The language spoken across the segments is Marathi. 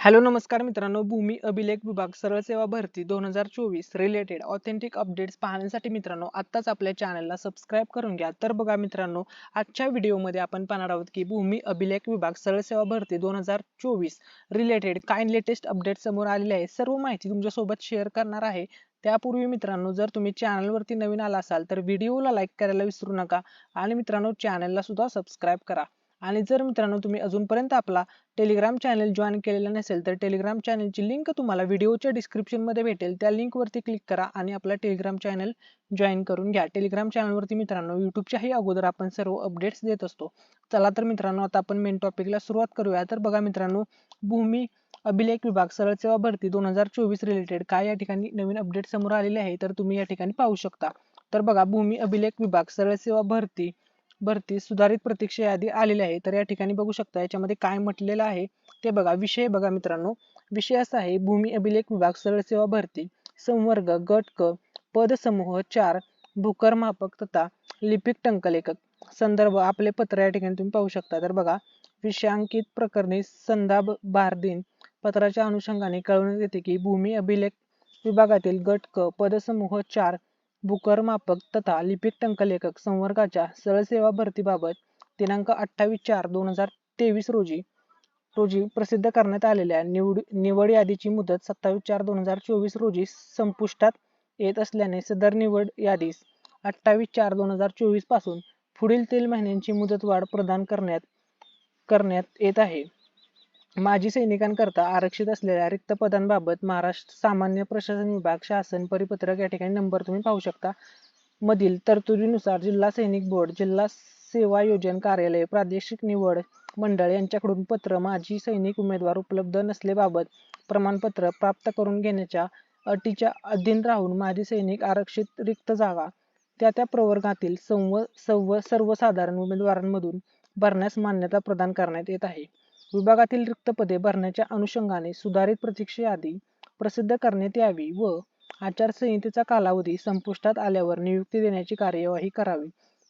हॅलो नमस्कार मित्रांनो. भूमी अभिलेख विभाग सरळ सेवा भरती दोन हजार चोवीस रिलेटेड ऑथेंटिक अपडेट्स पाहण्यासाठी मित्रांनो आत्ताच आपल्या चॅनलला सबस्क्राईब करून घ्या. तर बघा मित्रांनो आजच्या व्हिडिओमध्ये आपण पाहणार आहोत की भूमी अभिलेख विभाग सरळ सेवा भरती दोन हजार चोवीस रिलेटेड काय लेटेस्ट अपडेट समोर आलेले आहे सर्व माहिती तुमच्यासोबत शेअर करणार आहे. त्यापूर्वी मित्रांनो जर तुम्ही चॅनलवरती नवीन आला असाल तर व्हिडिओला लाईक करायला विसरू नका. आणि मित्रांनो चॅनलला सुद्धा सबस्क्राईब करा. आणि जर मित्रांनो तुम्ही अजूनपर्यंत आपला टेलिग्राम चॅनल जॉईन केलेला नसेल तर टेलिग्राम चॅनलची लिंक तुम्हाला व्हिडिओच्या डिस्क्रिप्शनमध्ये भेटेल. त्या लिंकवरती क्लिक करा आणि आपला टेलिग्राम चॅनल जॉईन करून घ्या. टेलिग्राम चॅनलवरती मित्रांनो यूट्यूबच्याही अगोदर आपण सर्व अपडेट्स देत असतो. चला तर मित्रांनो आता आपण मेन टॉपिकला सुरुवात करूया. तर बघा मित्रांनो भूमी अभिलेख विभाग सरळ सेवा भरती दोन हजार चोवीस रिलेटेड काय या ठिकाणी नवीन अपडेट समोर आलेले आहे तर तुम्ही या ठिकाणी पाहू शकता. तर बघा भूमी अभिलेख विभाग सरळ सेवा भरती भरती सुधारित प्रतीक्षा यादी आलेली आहे. तर या ठिकाणी बघू शकता याच्यामध्ये काय म्हटलेलं आहे ते बघा. विषय बघा मित्रांनो. विषय असा आहे भूमी अभिलेख विभाग सरळ सेवा भरती संवर्ग गट क पद समूह चार भूकर मापक तथा लिपिक टंकलेखक. संदर्भ आपले पत्र या ठिकाणी तुम्ही पाहू शकता. तर बघा विषयांकित प्रकरणी संदाब बारदिन. पत्राच्या अनुषंगाने कळवण्यात येते की भूमी अभिलेख विभागातील गट क पदसमूह चार बुकरमापक तथा लिपिक टंकलेखक संवर्गाच्या सरळ सेवा भरतीबाबत दिनांक अठ्ठावीस चार दोन हजार तेवीस रोजी रोजी प्रसिद्ध करण्यात आलेल्या निवड निवड यादीची मुदत सत्तावीस चार दोन हजार चोवीस रोजी संपुष्टात येत असल्याने सदर निवड यादीस अठ्ठावीस चार दोन हजार चोवीसपासून पुढील तीन महिन्यांची मुदतवाढ प्रदान करण्यात करण्यात येत आहे. माजी सैनिकांकरता आरक्षित असलेल्या रिक्त पदांबाबत महाराष्ट्र सामान्य प्रशासन विभाग शासन परिपत्रक या ठिकाणी नंबर तुम्ही पाहू शकता. मधील तरतुदीनुसार जिल्हा सैनिक बोर्ड जिल्हा सेवा योजन कार्यालय प्रादेशिक निवड मंडळ यांच्याकडून पत्र माजी सैनिक उमेदवार उपलब्ध नसलेबाबत प्रमाणपत्र प्राप्त करून घेण्याच्या अटीच्या अधीन राहून माजी सैनिक आरक्षित रिक्त जागा. त्या त्या प्रवर्गातील संव सव्व सर्वसाधारण उमेदवारांमधून भरण्यास मान्यता प्रदान करण्यात येत आहे. विभागातील रिक्त पदे भरण्याच्या अनुषंगाने सुधारित प्रतीक्षा यादी प्रसिद्ध करण्यात यावी व आचारसंहितेचा कालावधी संपुष्टात आल्यावर नियुक्ती देण्याची कार्यवाही करावी.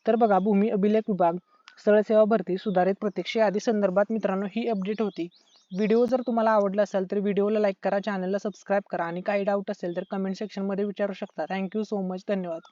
तर बघा भूमी अभिलेख विभाग स्थळ सेवा भरती सुधारित प्रतीक्षा यादी संदर्भात मित्रांनो ही अपडेट होती. व्हिडिओ जर तुम्हाला आवडला असेल तर व्हिडिओला लाईक करा चॅनलला सबस्क्राईब करा आणि काही डाऊट असेल तर कमेंट सेक्शनमध्ये विचारू शकता. थँक्यू सो मच धन्यवाद.